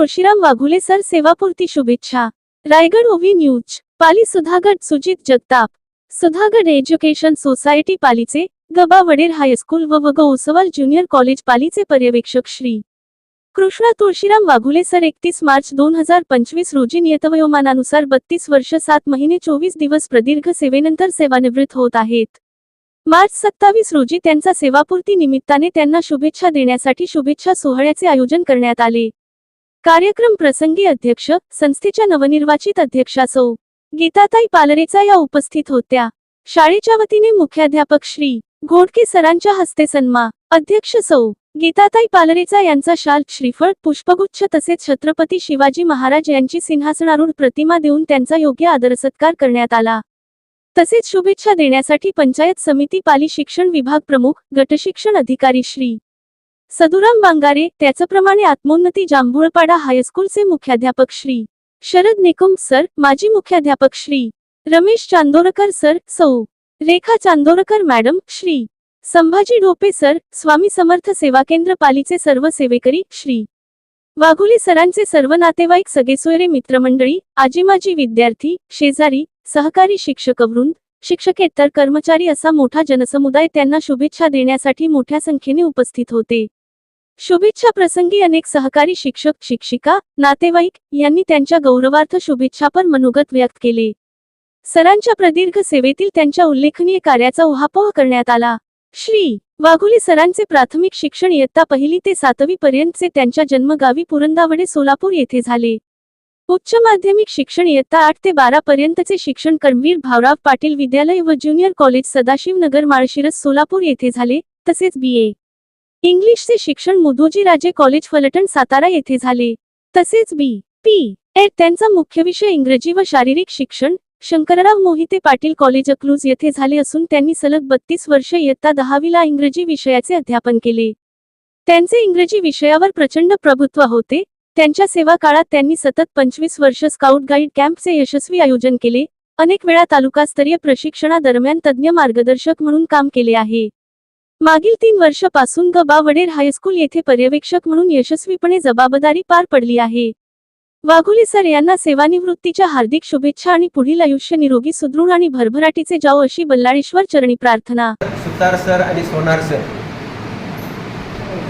Tulshiram Waghule sir सेवापूर्ती शुभेच्छा. Raigad OV news. Pali Sudhagad Sujit Jagtap. Sudhagad education society पालीचे Gaba वडेर high school व वग ओसवाल ज्युनियर कॉलेज पालीचे पर्यवेक्षक श्री. कृष्णा तुळशीराम वाघुले सर एकतीस मार्च दोन हजार पंचवीस रोजी नियतवयोमानानुसार बत्तीस वर्ष सात महिने चोवीस दिवस प्रदीर्घ सेवेनंतर सेवानिवृत्त होत आहेत. मार्च सत्तावीस रोजी त्यांचा सेवापूर्ती निमित्ताने त्यांना शुभेच्छा देण्यासाठी शुभेच्छा सोहळ्याचे आयोजन करण्यात आले. कार्यक्रम प्रसंगी अध्यक्ष संस्थेच्या नवनिर्वाचित अध्यक्षा सौ गीताताई पालरेचा या उपस्थित होत्या. शाळेच्या वतीने मुख्याध्यापक श्री. घोडके सरांच्या हस्ते सन्मा. अध्यक्ष सौ गीताताई पालरेचा यांचा शाल श्रीफळ पुष्पगुच्छ तसेच छत्रपती शिवाजी महाराज यांची सिंहासनारूढ प्रतिमा देऊन त्यांचा योग्य आदरसत्कार करण्यात आला. तसेच शुभेच्छा देण्यासाठी पंचायत समिती पाली शिक्षण विभाग प्रमुख गटशिक्षण अधिकारी श्री. सदुराम वांगारे त्याचप्रमाणे आत्मोन्नती जांभूळपाडा हायस्कूलचे मुख्याध्यापक श्री. शरद निकुम सर माजी मुख्याध्यापक श्री. रमेश चांदोरकर सर सौ. रेखा चांदोरकर मॅडम श्री. संभाजी ढोपे सर स्वामी समर्थ सेवा केंद्र पालीचे सर्व सेवेकरी श्री. वाघुली सरांचे सर्व नातेवाईक सगेसोयरे मित्रमंडळी आजीमाजी विद्यार्थी शेजारी सहकारी शिक्षकवृंद शिक्षकेतर कर्मचारी असा मोठा जनसमुदाय त्यांना शुभेच्छा देण्यासाठी मोठ्या संख्येने उपस्थित होते. शुभेच्छा प्रसंगी अनेक सहकारी शिक्षक शिक्षिका नातेवाईक यांनी त्यांच्या गौरवार्थ शुभेच्छापर मनोगत व्यक्त केले. सरांच्या प्रदीर्घ सेवेतील त्यांच्या उल्लेखनीय कार्याचा उहापोह करण्यात आला. श्री. वाघुली सरांचे प्राथमिक शिक्षण इयत्ता पहिली ते सातवी पर्यंतचे त्यांच्या जन्मगावी पुरंदावडे सोलापूर येथे झाले. उच्च माध्यमिक शिक्षण इयत्ता आठ ते बारा पर्यंतचे शिक्षण कर्मवीर भावराव पाटील विद्यालय व ज्युनियर कॉलेज सदाशिवनगर माळशिरस सोलापूर येथे झाले तसेच बी ए. इंग्लिशचे शिक्षण मुधोजी राजे कॉलेज फलटण सातारा येथे झाले. तसेच बी पी एड त्यांचा मुख्य विषय इंग्रजी व शारीरिक शिक्षण शंकरराव मोहिते पाटील कॉलेज अक्लूज येथे झाले असून त्यांनी सलग बत्तीस वर्ष इयत्ता दहावीला इंग्रजी विषयाचे अध्यापन केले. त्यांचे इंग्रजी विषयावर प्रचंड प्रभुत्व होते. त्यांच्या सेवा काळात त्यांनी सतत पंचवीस वर्ष स्काउट गाईड कॅम्पचे यशस्वी आयोजन केले. अनेक वेळा तालुकास्तरीय प्रशिक्षणादरम्यान तज्ज्ञ मार्गदर्शक म्हणून काम केले आहे. मागील तीन वर्षापासून गबा वडेर हायस्कूल येथे पर्यवेक्षक म्हणून यशस्वीपणे जबाबदारी पार पडली आहे. वाघुले सर यांना सेवानिवृत्तीच्या हार्दिक शुभेच्छा आणि पुढील आयुष्य निरोगी सुदृढ आणि भरभराटीचे जाओ अशी बल्लाळेश्वर चरणी प्रार्थना. सुतार सर आणि सोनार सर.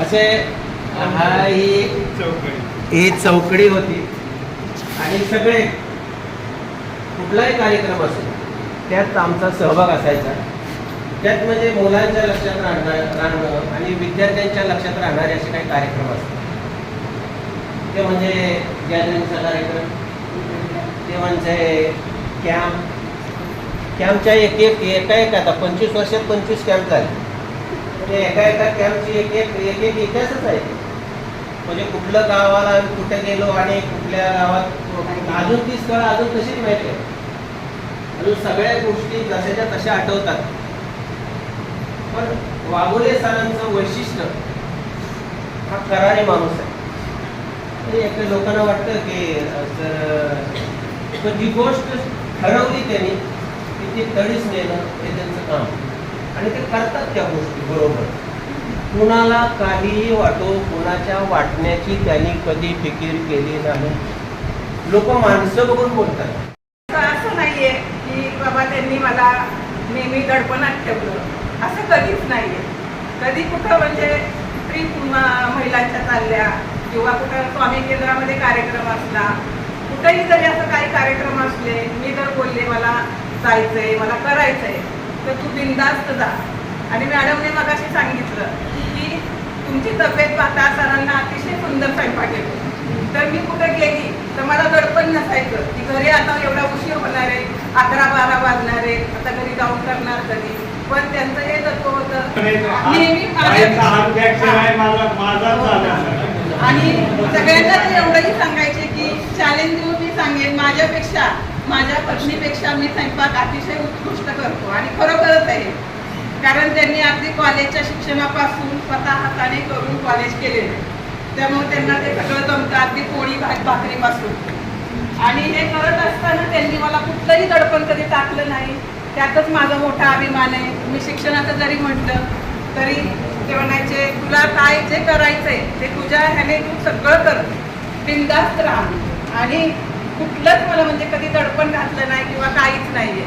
असे हा चौकडी होती. आणि सगळे कुठलाही कार्यक्रम असो त्यात आमचा सहभाग असायचा. त्यात म्हणजे मुलांच्या लक्षात राहणार राहणं आणि विद्यार्थ्यांच्या लक्षात राहणारे असे काही कार्यक्रम असतात. ते म्हणजे गॅदरिंगचा कार्यक्रम ते म्हणजे कॅम्प. कॅम्पच्या एक एक एका एक आता पंचवीस वर्षात पंचवीस कॅम्प झाले. ते एका एका कॅम्पची एक एक एक एक इतिहासच आहे. म्हणजे कुठलं गावाला आम्ही कुठे गेलो आणि कुठल्या गावात अजून ती स्थळं अजून तशीच माहिती आहे? अजून सगळ्या गोष्टी जशाच्या तशा आठवतात. पण वाघोले सरांचं वैशिष्ट्य हा करारी माणूस आहे. एक लोकांना वाटतं की जर पण जी गोष्ट ठरवली त्यांनी की ती तडीच नेणं हे त्यांचं काम आणि ते करतात त्या गोष्टी बरोबर. कुणाला काहीही वाटो कुणाच्या वाटण्याची त्यांनी कधी फिकीर केली नाही. लोक माणसं बघून बोलतात. असं नाहीये की बाबा त्यांनी मला नेहमी दडपणात ठेवलं. असं कधीच नाहीये. कधी कुठं म्हणजे स्त्री महिलांच्या चालल्या किंवा कुठं स्वामी केंद्रामध्ये कार्यक्रम असला कुठेही जरी असं काही कार्यक्रम असले मी जर बोलले मला जायचंय मला करायचंय तर तू बिंदास्त जा. आणि मॅडमने मगाशी सांगितलं की तुमची तब्येत पाहता सरांना अतिशय सुंदर स्वयंपाक येतो. तर मी कुठं गेली तर मला दडपण नसायचं. की घरी आता एवढा उशीर होणार आहे अकरा बारा वाजणार आहे आता घरी जाऊन करणार कधी? पण त्यांचं हे तत्व होतं. नेहमी माझ्या- आणि सगळ्यांना ते एवढंही सांगायचे की चॅलेंज देऊन मी सांगेन. माझ्यापेक्षा माझ्या पत्नीपेक्षा मी स्वयंपाक अतिशय उत्कृष्ट करतो. आणि खरोखरच आहे. कारण त्यांनी अगदी कॉलेजच्या शिक्षणापासून स्वतः हाताने करून कॉलेज केलेलं आहे. त्यामुळे त्यांना ते सगळं जमतं अगदी पोळी भात भाकरीपासून. आणि हे करत असताना त्यांनी मला कुठलंही दडपण कधी टाकलं नाही. त्यातच माझा मोठा अभिमान आहे. मी शिक्षणाचं जरी म्हटलं तरी ते म्हणायचे तुला काय जे करायचंय ते तुझ्या ह्याने तू सगळं कर. बिंदास्त राहा. आणि कुठलंच मला म्हणजे कधी दडपण घातलं नाही किंवा काहीच नाहीये.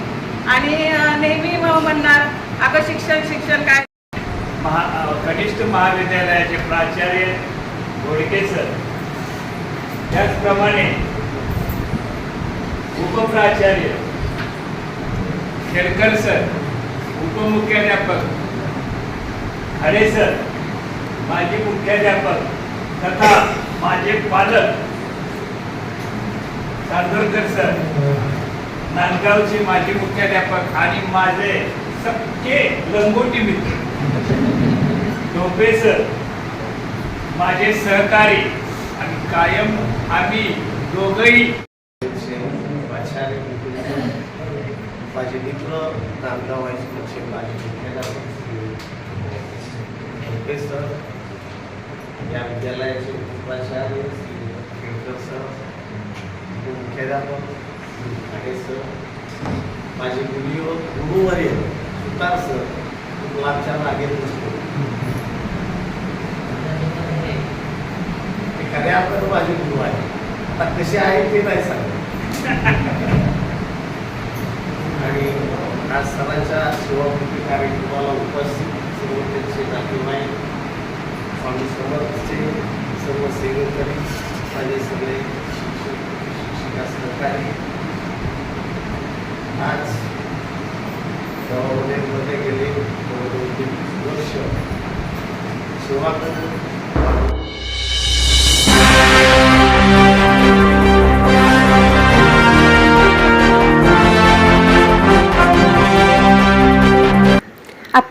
आणि नेहमी म्हणणार अगं शिक्षण शिक्षण काय? महा कनिष्ठ महाविद्यालयाचे प्राचार्य घोडके सर त्याचप्रमाणे उपप्राचार्य खेडकर सर उपमुख्याध्यापक. खरे सर माजी मुख्याध्यापक तथा माझे पालक. चांदोरकर सर नांदगावचे माजी मुख्याध्यापक आणि माझे सबके लंगोटी मित्र. टोपे सर माझे सहकारी आणि कायम आम्ही दोघही आचार्य माझे मित्र नांदगाव हायस्कूलचे माझे मुख्याध्यापक सर. या विद्यालयाचे उपाचार्य श्री खेळकर सर मुख्याध्यापक श्री खाडे सर. माझे गुरु गुरुवर्य सुतार सर गुलाबच्या मागे नसतो ते खऱ्या अर्थानं माझे गुरु आहे आता कसे आहे ते नाही सांगत. आज सरांच्या सेवामुखी कार्यक्रमाला उपस्थित सर्व त्यांचे नातेवाईक स्वामी समर्थचे सर्व सेवेकरी माझे सगळे शिक्षक शिक्षिका सहकारी आज गावामध्ये गेले जवळजवळ तेवीस वर्ष. सेवा करून